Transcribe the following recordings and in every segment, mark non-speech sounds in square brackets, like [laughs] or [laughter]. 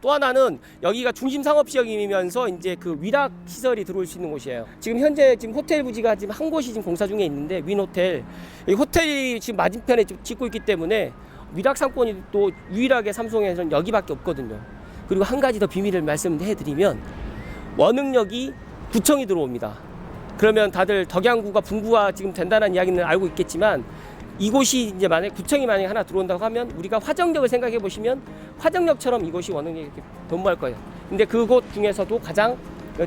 또 하나는 여기가 중심 상업 지역이면서 이제 그 위락 시설이 들어올 수 있는 곳이에요. 지금 현재 지금 호텔 부지가 지금 한 곳이 지금 공사 중에 있는데 윈 호텔. 이 호텔이 지금 맞은편에 짓고 있기 때문에 위락 상권이 또 유일하게 삼성에서는 여기밖에 없거든요. 그리고 한 가지 더 비밀을 말씀해 드리면 원흥역이 구청이 들어옵니다. 그러면 다들 덕양구가 분구가 지금 된다는 이야기는 알고 있겠지만 이곳이 이제 만약 구청이 만약에 하나 들어온다고 하면 우리가 화정역을 생각해 보시면 화정역처럼 이곳이 원흥역이 이렇게 변모할 거예요. 근데 그곳 중에서도 가장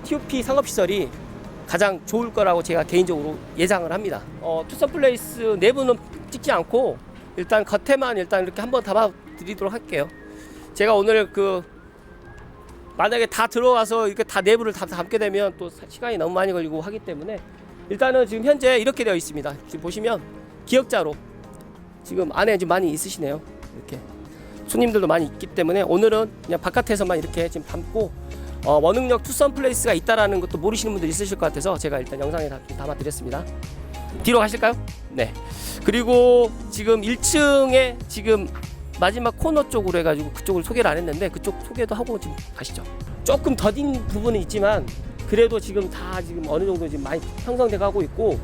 TOP 상업시설이 가장 좋을 거라고 제가 개인적으로 예상을 합니다. 어, 투썸 플레이스 내부는 찍지 않고 일단 겉에만 일단 이렇게 한번 담아 드리도록 할게요. 제가 오늘 그 만약에 다 들어와서 이렇게 다 내부를 다 담게 되면 또 사- 시간이 너무 많이 걸리고 하기 때문에 일단은 지금 현재 이렇게 되어 있습니다. 지금 보시면 기역자로 지금 안에 좀 많이 있으시네요. 이렇게 손님들도 많이 있기 때문에 오늘은 그냥 바깥에서만 이렇게 지금 담고 어, 원흥역 투썸 플레이스가 있다라는 것도 모르시는 분들 있으실 것 같아서 제가 일단 영상에 다, 담아드렸습니다. 뒤로 가실까요? 네. 그리고 지금 1층에 지금 마지막 코너 쪽으로 해가지고 그쪽을 소개를 안 했는데 그쪽 소개도 하고 지금 가시죠. 조금 더딘 부분은 있지만 그래도 지금 다 지금 어느 정도 지금 많이 형성돼 가고 있고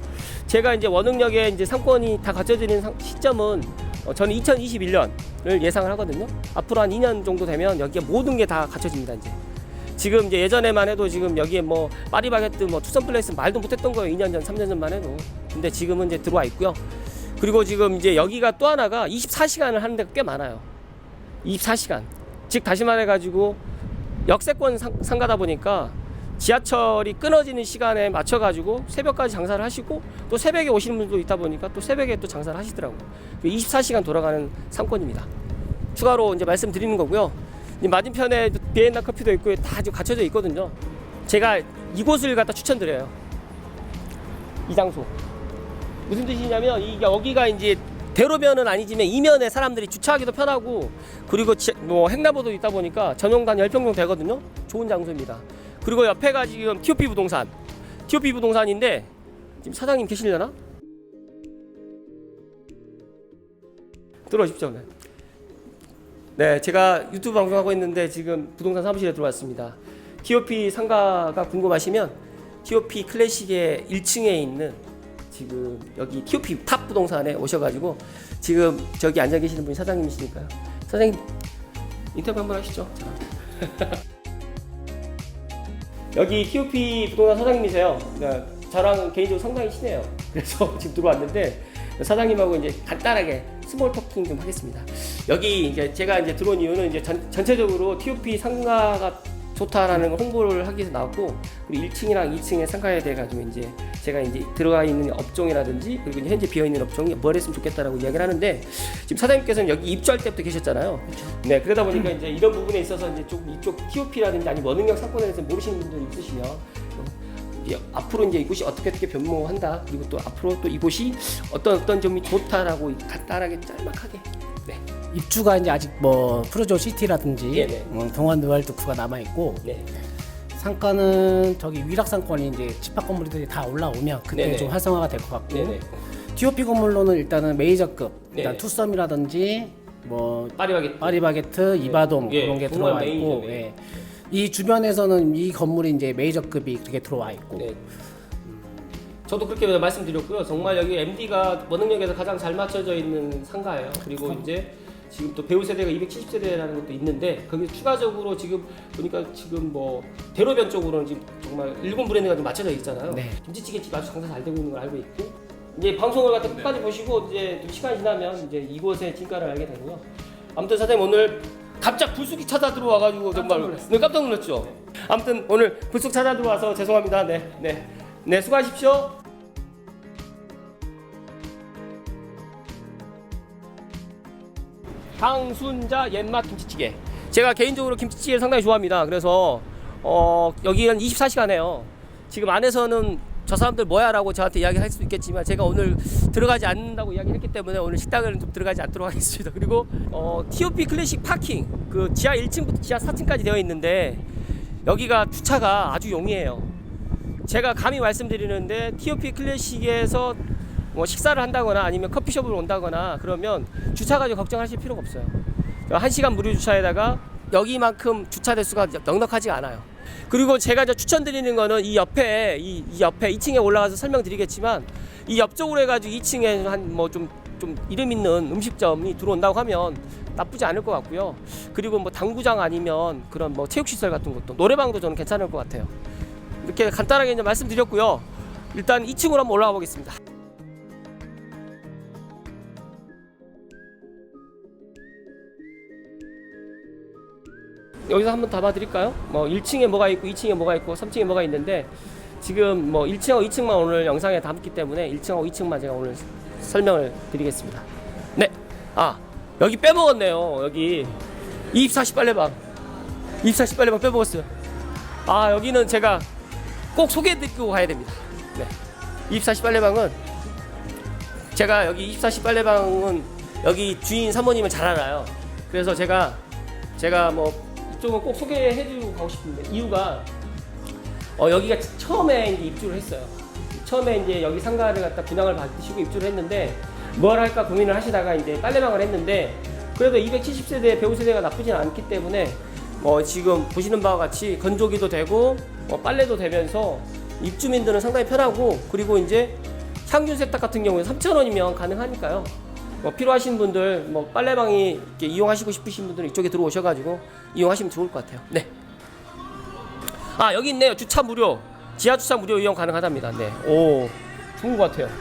제가 이제 원흥역에 이제 상권이 다 갖춰지는 상- 시점은 어, 저는 2021년을 예상을 하거든요. 앞으로 한 2년 정도 되면 여기에 모든 게 다 갖춰집니다. 이제 지금 이제 예전에만 해도 지금 여기에 뭐 파리바게뜨 뭐 투썸 플레이스 말도 못했던 거예요. 2년 전, 3년 전만 해도. 근데 지금은 이제 들어와 있고요. 그리고 지금 이제 여기가 또 하나가 24시간을 하는 데가 꽤 많아요. 24시간. 즉 다시 말해 가지고 역세권 상, 상가다 보니까 지하철이 끊어지는 시간에 맞춰가지고 새벽까지 장사를 하시고 또 새벽에 오시는 분도 있다 보니까 또 새벽에 또 장사를 하시더라고요. 24시간 돌아가는 상권입니다. 추가로 이제 말씀드리는 거고요. 이 맞은편에 비엔나 커피도 있고 다 갖춰져 있거든요. 제가 이곳을 갖다 추천드려요. 이 장소. 무슨 뜻이냐면 이 여기가 이제 대로변은 아니지만 이면에 사람들이 주차하기도 편하고 그리고 지, 뭐 횡단보도 있다 보니까 전용단 10평 정도 되거든요. 좋은 장소입니다. 그리고 옆에가 지금 TOP 부동산. TOP 부동산인데 지금 사장님 계시려나? 들어오십시오. 네. 네, 제가 유튜브 방송하고 있는데 지금 부동산 사무실에 들어왔습니다. TOP 상가가 궁금하시면 TOP 클래식의 1층에 있는 지금 여기 TOP 탑 부동산에 오셔가지고 지금 저기 앉아 계시는 분이 사장님이시니까요. 사장님 인터뷰 한번 하시죠. [laughs] 자. 여기 TOP 부동산 사장님이세요. 네, 저랑 개인적으로 상당히 친해요. 그래서 [laughs] 지금 들어왔는데 사장님하고 이제 간단하게 스몰 토킹 좀 하겠습니다. 여기 이제 제가 이제 들어온 이유는 이제 전, 전체적으로 TOP 상가가 좋다라는 홍보를 하기 위해서 나왔고 그리고 1층이랑 2층의 상가에 대해 가지고 이제 제가 이제 들어가 있는 업종이라든지 그리고 현재 비어 있는 업종이 뭘 했으면 좋겠다라고 이야기를 하는데 지금 사장님께서는 여기 입주할 때부터 계셨잖아요. 네 그러다 보니까 이제 이런 부분에 있어서 이제 좀 이쪽 TOP라든지 아니면 원능력 상권에 대해서 모르시는 분들이 있으시면 이제 앞으로 이제 이곳이 어떻게 어떻게 변모한다 그리고 또 앞으로 또 이곳이 어떤 어떤 점이 좋다라고 간단하게 짤막하게 네. 입주가 이제 아직 뭐 프로조 시티라든지 네네. 음, 동안 노알도쿠가 남아 있고 네. 상가는 저기 위락 상권이 이제 집합 건물들이 다 올라오면 그때 네네. 좀 활성화가 될 것 같고 네네. TOP 건물로는 일단은 메이저급 일단 네네. 투썸이라든지 뭐 파리바게뜨 파리바게트, 이바돔 예, 그런 게 정말 들어와 있고 메인이죠, 메인. 예. 이 주변에서는 이 건물이 이제 메이저급이 그렇게 들어와 있고 네. 저도 그렇게 말씀드렸고요. 정말 여기 MD가 원흥역에서 가장 잘 맞춰져 있는 상가예요. 그리고 이제 지금 또 배우 세대가 270세대라는 것도 있는데 거기 추가적으로 지금 보니까 지금 뭐 대로변 쪽으로는 지금 정말 일본 브랜드가 좀 맞춰져 있잖아요. 네. 김치찌개 집 아주 장사 잘 되고 있는 걸 알고 있고 이제 방송을 갖다 끝까지 보시고 이제 좀 시간 지나면 이제 이곳의 진가를 알게 되고요. 아무튼 사장님 오늘 갑자기 불쑥이 찾아 들어와가지고 정말 네, 깜짝 놀랐죠. 아무튼 오늘 불쑥 찾아 들어와서 죄송합니다. 네, 네, 네 수고하십시오. 강순자 옛맛 김치찌개. 제가 개인적으로 김치찌개를 상당히 좋아합니다. 그래서 어, 여기는 24시간에요. 지금 안에서는 저 사람들 뭐야라고 저한테 이야기할 수도 있겠지만 제가 오늘 들어가지 않는다고 이야기했기 때문에 오늘 식당은 좀 들어가지 않도록 하겠습니다. 그리고 어, TOP 클래식 파킹 그 지하 1층부터 지하 4층까지 되어 있는데 여기가 주차가 아주 용이해요. 제가 감히 말씀드리는데 TOP 클래식에서 뭐 식사를 한다거나 아니면 커피숍을 온다거나 그러면 주차 가지고 걱정하실 필요가 없어요. 한 시간 무료 주차에다가 여기만큼 주차 대수가 넉넉하지 않아요. 그리고 제가 이제 추천드리는 거는 이 옆에 이, 이 옆에 2층에 올라가서 설명드리겠지만 이 옆쪽으로 해가지고 2층에 한 뭐 좀 좀 이름 있는 음식점이 들어온다고 하면 나쁘지 않을 것 같고요. 그리고 뭐 당구장 아니면 그런 뭐 체육시설 같은 것도 노래방도 저는 괜찮을 것 같아요. 이렇게 간단하게 이제 말씀드렸고요. 일단 2층으로 한번 올라가 보겠습니다. 여기서 한번 담아드릴까요? 뭐 1층에 뭐가 있고 2층에 뭐가 있고 3층에 뭐가 있는데 지금 뭐 1층하고 2층만 오늘 영상에 담기 때문에 1층하고 2층만 제가 오늘 설명을 드리겠습니다. 네. 아 여기 빼먹었네요. 여기 24시 빨래방 24시 빨래방 빼먹었어요. 아 여기는 제가 꼭 소개해드리고 가야 됩니다. 네. 24시 빨래방은 제가 여기 24시 빨래방은 여기 주인 사모님을 잘 알아요. 그래서 제가 제가 뭐이 쪽은 꼭 소개해드리고 가고 싶은데 이유가 어 여기가 처음에 이제 입주를 했어요. 처음에 이제 여기 상가를 갖다 분양을 받으시고 입주를 했는데 뭘 할까 고민을 하시다가 이제 빨래방을 했는데 그래도 270세대 배우 세대가 나쁘진 않기 때문에 뭐 지금 보시는 바와 같이 건조기도 되고 뭐 빨래도 되면서 입주민들은 상당히 편하고 그리고 이제 향균 세탁 같은 경우에 3,000원이면 가능하니까요. 뭐 필요하신 분들 뭐 빨래방이 이용하시고 싶으신 분들은 이쪽에 들어오셔가지고 이용하시면 좋을 것 같아요. 네. 아 여기 있네요. 주차 무료. 지하 주차 무료 이용 가능하답니다. 네. 오 좋은 것 같아요.